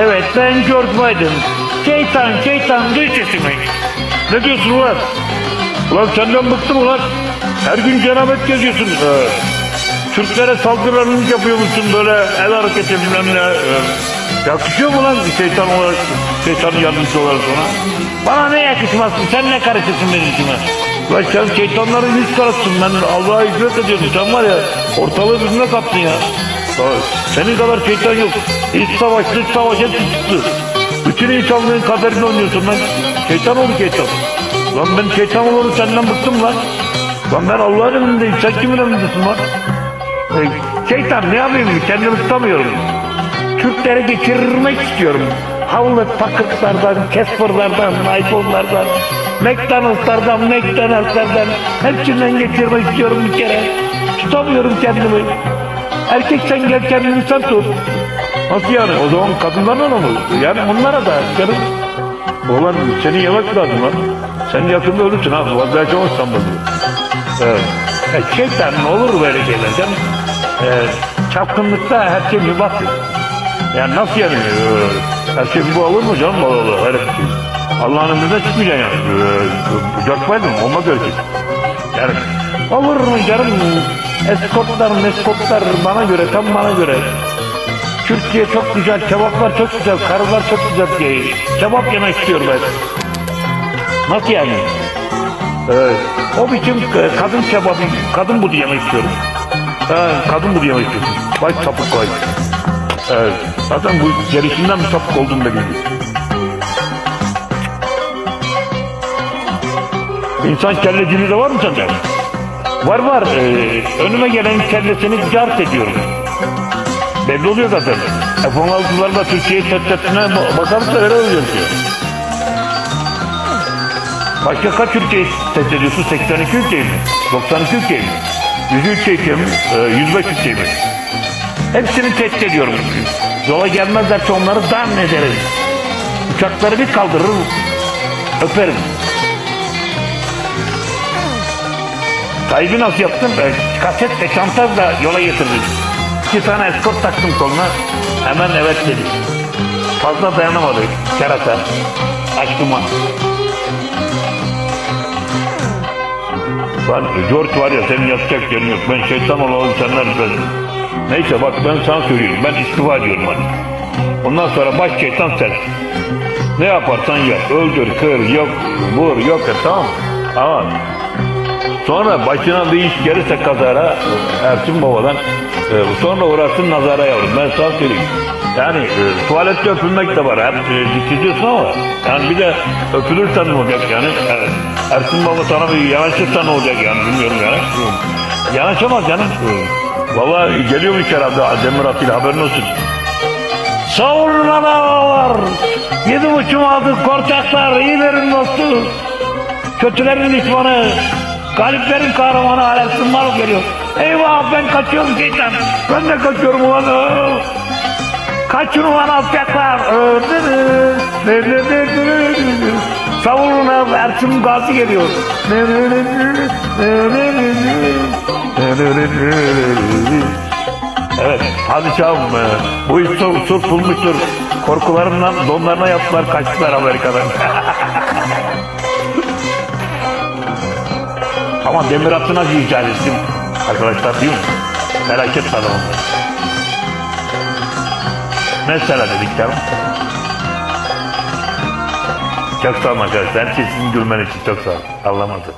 Evet ben George Biden. Şeytan şeytan duy sesimi. Ne diyorsun ulan? Ulan senden bıktım ulan. Her gün cenabet geziyorsun. Ee, Türklere saldırılarını yapıyormuşsun böyle el hareketi bilmem ne. Yakışıyor mu lan şeytan olarak, şeytanın yardımcısı olarak ona? Bana ne yakışmazsın sen ne karışırsın benim içime? Lan sen şeytanların yüz karasısın ben Allah'a hizmet ediyorum sen var ya ortalığı birbirine kattın ya. Senin kadar şeytan yok. İç savaş, dış savaş hepsi çıktı. Bütün insanlığın kaderini oynuyorsun lan. Şeytan oldu şeytan. Lan ben şeytan olurum senden bıktım lan. Lan ben Allah'ın emrindeyim. Sen kimin emrindesin lan? E, şeytan ne yapayım kendimi tutamıyorum. Türkleri geçirmek istiyorum. Havlet paketlerden, Casper'lardan, iPhone'lardan, McDonald's'lardan, McDonald's'lardan hepsinden geçirmek istiyorum bir kere. Tutamıyorum kendimi. Erkek sen gel kendini sen tut. Nasıl yani? O zaman kadınlarla da mı? Yani onlara da canım. Ulan seni yemek lazım lan. Sen yakında ölürsün ha. Vazgeçemezsen bunu. Evet. E, şeytan ne olur böyle şeyler canım. E, çapkınlıkta her şey mübahtır. Yani nasıl yani? E, her şey bu olur mu canım? Allah Allah. Öyle şey. Allah'ın emrinden çıkmayacaksın yani. E, Uçakmaydın olmaz öyle şey. Yani olur mu canım? Eskortlar, meskotlar bana göre, tam bana göre. Türkiye çok güzel, kebaplar çok güzel, karılar çok güzel diye. Kebap yemek istiyor ben. Nasıl yani? Evet. O biçim e, kadın kebabı, kadın budu yemek istiyorum. Ha, kadın budu yemek istiyorsun. Vay sapık vay. Evet. Zaten bu gelişinden bir sapık olduğunu da İnsan kelleciliği de var mı sende? Var var. Ee, önüme gelen kellesini cart ediyorum. Belli oluyor zaten. F-16'larla Türkiye'yi fethettiğine bakarsa öyle oluyor diyor. Başka kaç ülkeyi fethediyorsun? 82 ülkeyi mi? 92 ülkeyi mi? 100 ülkeyi mi? Ee, 105 ülkeyi mi? Hepsini tehdit ediyorum. Yola gelmezlerse onları dan ederim. Uçakları bir kaldırırım. Öperim. Kaybı nasıl yaptım? E, kaset ve çantayla yola getirdim. İki tane eskort taktım koluna. Hemen evet dedi. Fazla dayanamadı. Kerata. Aşkıma. Lan George var ya senin yapacak yerin yok. Ben şeytan olalım senler ben. Neyse bak ben sana söylüyorum. Ben istifa ediyorum hadi. Ondan sonra baş şeytan sen. Ne yaparsan yap. Öldür, kır, yok, vur, yok et tamam mı? Ama Sonra başına bir iş gelirse kazara Ersin Baba'dan e, sonra uğrarsın nazara yavrum ben sana söyleyeyim. Yani e, tuvalette öpülmek de var. Hep e, dikiyorsun ama yani bir de öpülürsen ne olacak yani? E, Ersin Baba sana bir yanaşırsa ne olacak yani bilmiyorum yani. Yanaşamaz canım. Valla geliyormuş herhalde Demir Atilla haberin olsun. Savurun analar. Yedi buçum aldı korkaklar. iyilerin dostu. Kötülerin düşmanı. Galiplerin kahramanı Ersin Maluk geliyor. Eyvah ben kaçıyorum şeytan. Ben de kaçıyorum ulan. Kaçın ulan alçaklar. Savurun abi Gazi geliyor. Evet padişahım e, bu iş çok bulmuştur. Korkularından donlarına yaptılar kaçtılar Amerika'dan. Ama demir atına icat ettim arkadaşlar değil mi? Felaket adam onlar. Mesela dediklerim. Çok sağ olun arkadaşlar. Her şey sizin gülmen için çok sağ olun. Anlamadım.